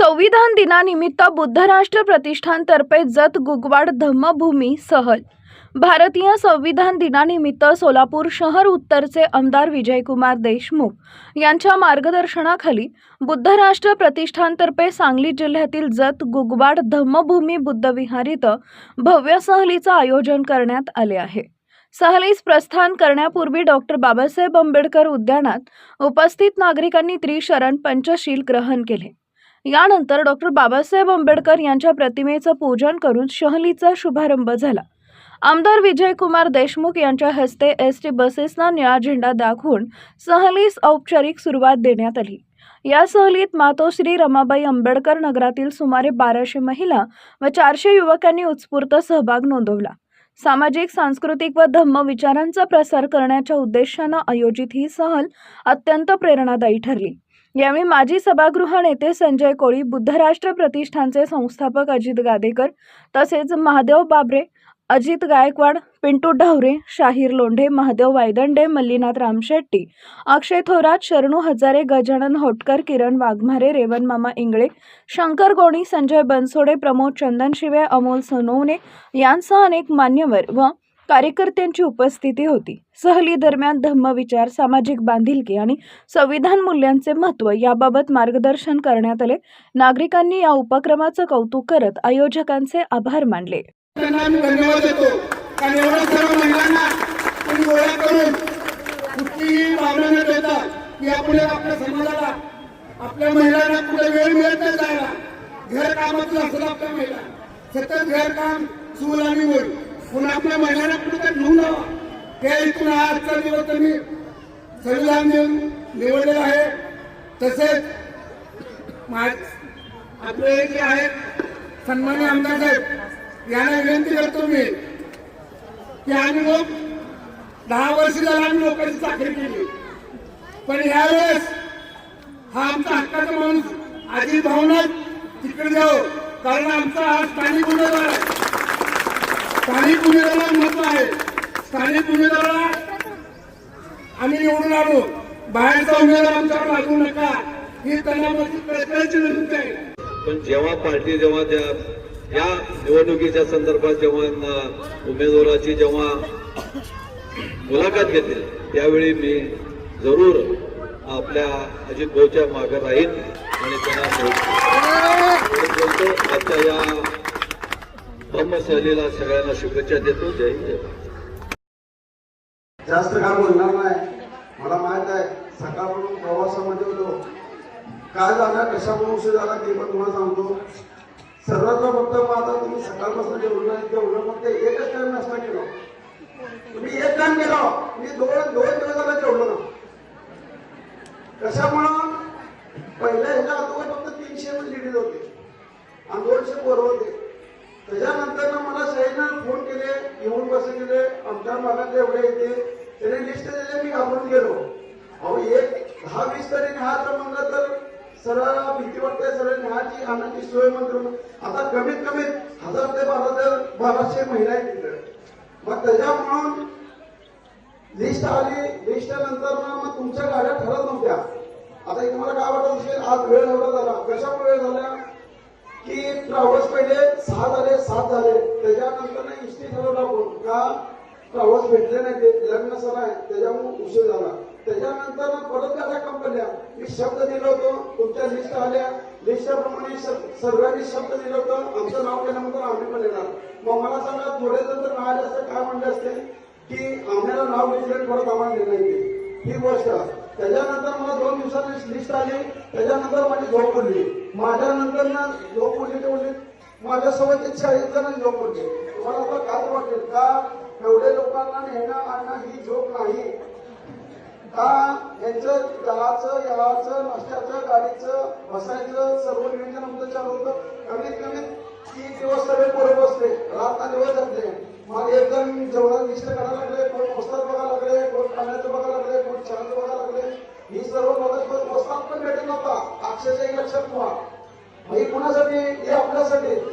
संविधान दिनानिमित्त बुद्धराष्ट्र प्रतिष्ठानतर्फे जत गुगवाड धम्मभूमी सहल. भारतीय संविधान दिनानिमित्त सोलापूर शहर उत्तरचे आमदार विजयकुमार देशमुख यांच्या मार्गदर्शनाखाली बुद्धराष्ट्र प्रतिष्ठानतर्फे सांगली जिल्ह्यातील जत गुगवाड धम्मभूमी बुद्धविहार इथं भव्य सहलीचं आयोजन करण्यात आले आहे. सहलीस प्रस्थान करण्यापूर्वी डॉक्टर बाबासाहेब आंबेडकर उद्यानात उपस्थित नागरिकांनी त्रिशरण पंचशील ग्रहण केले. यानंतर डॉक्टर बाबासाहेब आंबेडकर यांच्या प्रतिमेचं पूजन करून सहलीचा शुभारंभ झाला. आमदार विजयकुमार देशमुख यांच्या हस्ते एस टी बसेसना निळा झेंडा दाखवून सहलीस औपचारिक सुरुवात देण्यात आली. या सहलीत मातोश्री रमाबाई आंबेडकर नगरातील सुमारे बाराशे महिला व चारशे युवकांनी उत्स्फूर्त सहभाग नोंदवला. सामाजिक सांस्कृतिक व धम्म विचारांचा प्रसार करण्याच्या उद्देशानं आयोजित ही सहल अत्यंत प्रेरणादायी ठरली. यावेळी माजी सभागृह नेते संजय कोळी बुद्धराष्ट्र प्रतिष्ठानचे संस्थापक अजित गादेकर तसेच महादेव बाबरे अजित गायकवाड पिंटू ढवरे शाहीर लोंढे महादेव वायदंडे मल्लीनाथ रामशेट्टी अक्षय थोरात शरणू हजारे गजानन होटकर किरण वाघमारे रेवन मामा इंगळे शंकर गोणी संजय बनसोडे प्रमोद चंदनशिवे अमोल सोनवणे यांसह अनेक मान्यवर व कार्यकर्त्यांची उपस्थिती होती. सहली दरम्यान धम्मविचार सामाजिक बांधिलकी आणि संविधान मूल्यांचे महत्त्व याबाबत मार्गदर्शन करण्यात आले. नागरिकांनी या उपक्रमाचं कौतुक करत आयोजकांचे आभार मानले. आपल्या महिलांना कुठे वेळ मिळत नाही जायला घर कामातून असलं आपल्या महिला. सतत घरकाम चूल आणि मूल. पुन्हा आपल्या महिलांना कुठे घेऊन जावा. ते इथून आजचा दिवस त्यांनी संविधान देऊन निवडलेला आहे. तसेच मा- आपले जे आहेत सन्मान्य आमदार साहेब यांना विनंती करतो मी की आम्ही लोक दहा वर्ष झाला आम्ही लोकांची चाकरी केली. पण यावेळेस हा आमचा हक्काचा माणूस आधी भावनाच तिकडे जाऊ कारण आमचा हा स्थानिक उमेदवार आहे. स्थानिक उमेदवाराला महत्त्व आहे. स्थानिक उमेदवाराला आम्ही निवडून आलो बाहेरचा उमेदवार आमच्यावर लागू नका. ही त्यांना माझी कळकळीची विनंती आहे. पण जेव्हा पार्टी जेव्हा त्या या निवडणुकीच्या संदर्भात जेव्हा उमेदवाराची जेव्हा मुलाखत घेते त्यावेळी मी जरूर आपल्या अजित भाऊच्या मागे राहीन आणि त्यांना आजच्या या धम्म सहलीला सगळ्यांना शुभेच्छा देतो. जय जय जास्त काय बोलणार नाही. मला माहीत आहे सकाळपासून प्रवासामध्ये होतो. काय झालं कशामुळे उशीर झाला ते पण तुम्हाला सांगतो. सर्वात फक्त माझा तुम्ही सकाळपासून जेवलं नाही जेवलं फक्त एकच टाइम नाश्ता केला. तुम्ही एक टाइम केला. मी दोन दोन दिवस झाला जेवलो ना कशामुळं? पहिल्या ह्याच्या अगोदर फक्त तीनशे लेडीज होते. आणि दोनशे पोरं होते. केले भागात एवढे येते त्याने लिस्ट दिले मी घाबरून गेलो. अहो एक दहा वीस तरी न्याहाचं म्हणलं तर सरळ भीती वाटते सरळ न्याहाची आणण्याची सोय म्हणतो आता कमीत कमी हजार ते बारा ते बाराशे महिला आहेत तिथं. मग म्हणून लिस्ट आली लिस्ट नंतर ना मग तुमच्या गाड्या ठरत नव्हत्या. आता एक तुम्हाला काय वाटत असेल आज वेळ एवढा झाला. कशामुळे वेळ झाला? की ट्रॅव्हल्स पहिले सहा झाले सात झाले. त्याच्यानंतर ना इष्टी ठरवलं का? प्रवास भेटले नाही ते लग्न सर आहे त्याच्यामुळे उशीर झाला. त्याच्यानंतर परत गाड्या कंपन्या मी शब्द दिलं होतो तुमच्या लिस्ट आल्या. लिस्टप्रमाणे सर्वांनी शब्द दिलं होतं. आमचं नाव केल्यानंतर आम्ही पण येणार. मग मला सांगा थोडे जर तर नाव असं काय म्हणले असते? की आम्हाला नाव घेतले परत आम्हाला निर्णय येईल ही गोष्ट. त्याच्यानंतर मला दोन दिवसांनी लिस्ट आली. त्याच्यानंतर माझी झोप उडली. माझ्यानंतर ना झोप उडली ते उडली माझ्यासोबत चाळीस जण झोप उडली. तुम्हाला आता काय वाटेल? का एवढे लोकांना नेणं आणणं ही झोप नाही. का यांचं दहाचं याचं नाश्त्याचं गाडीचं बसायचं सर्व नियोजन आमचं चालू होतं. कमीत कमी तीन दिवस सगळे पोरे बसले. रात दिवस जाते मग एकदम जेवढा लिस्ट करायला लागले कोण पुस्तक बघायला लागले कोण पाण्याचं बघायला लागले कोण चहाचं बघायला लागले ही सर्व मदत बसतात पण भेटत नव्हता. अक्षरशः लक्षात ठेवा. मग ही कुणासाठी? हे आपल्यासाठी.